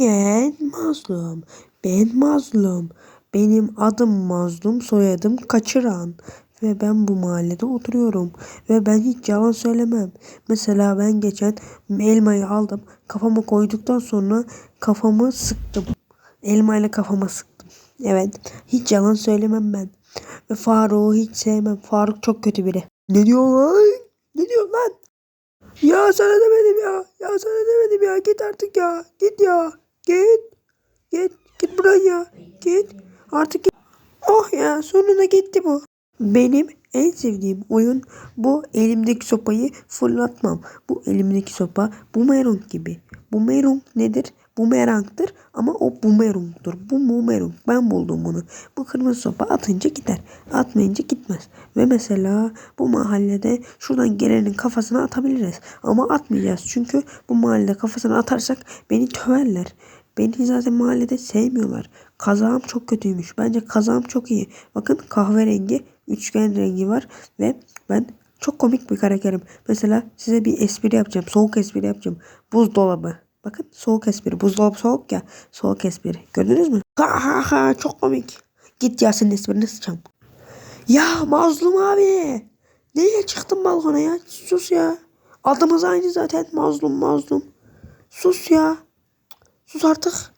Ben mazlum. Ben mazlum. Benim adım mazlum, soyadım kaçıran. Ve ben bu mahallede oturuyorum. Ve ben hiç yalan söylemem. Mesela ben geçen elmayı aldım. Kafama koyduktan sonra kafamı sıktım. Elmayla kafama sıktım. Evet. Hiç yalan söylemem ben. Ve Faruk'u hiç sevmem. Faruk çok kötü biri. Ne diyor lan? Ne diyor lan? Ya sana demedim ya. Ya sana demedim ya. Git artık ya. Git ya. Git. Git. Git buradan ya. Git. Artık git. Oh ya sonuna gitti bu. Benim en sevdiğim oyun bu elimdeki sopayı fırlatmam. Bu elimdeki sopa bumerang gibi. Bumerang nedir? Bumerangdır ama o bumerangdır. Bu bumerang. Ben buldum bunu. Bu kırmızı sopa atınca gider. Atmayınca gitmez. Ve mesela bu mahallede şuradan gelenin kafasına atabiliriz. Ama atmayacağız. Çünkü bu mahallede kafasına atarsak beni töverler. Beni zaten mahallede sevmiyorlar. Kazağım çok kötüymüş. Bence kazağım çok iyi. Bakın kahverengi, üçgen rengi var ve ben çok komik bir karakterim. Mesela size bir espri yapacağım. Soğuk espri yapacağım. Buzdolabı. Bakın soğuk espri. Buzdolabı soğuk ya. Soğuk espri. Gördünüz mü? Ha ha ha çok komik. Git ya senin esprini sıçacağım. Ya Mazlum abi. Nereye çıktın balkona ya? Sus ya. Adımız aynı zaten. Mazlum mazlum. Sus ya. Sus artık.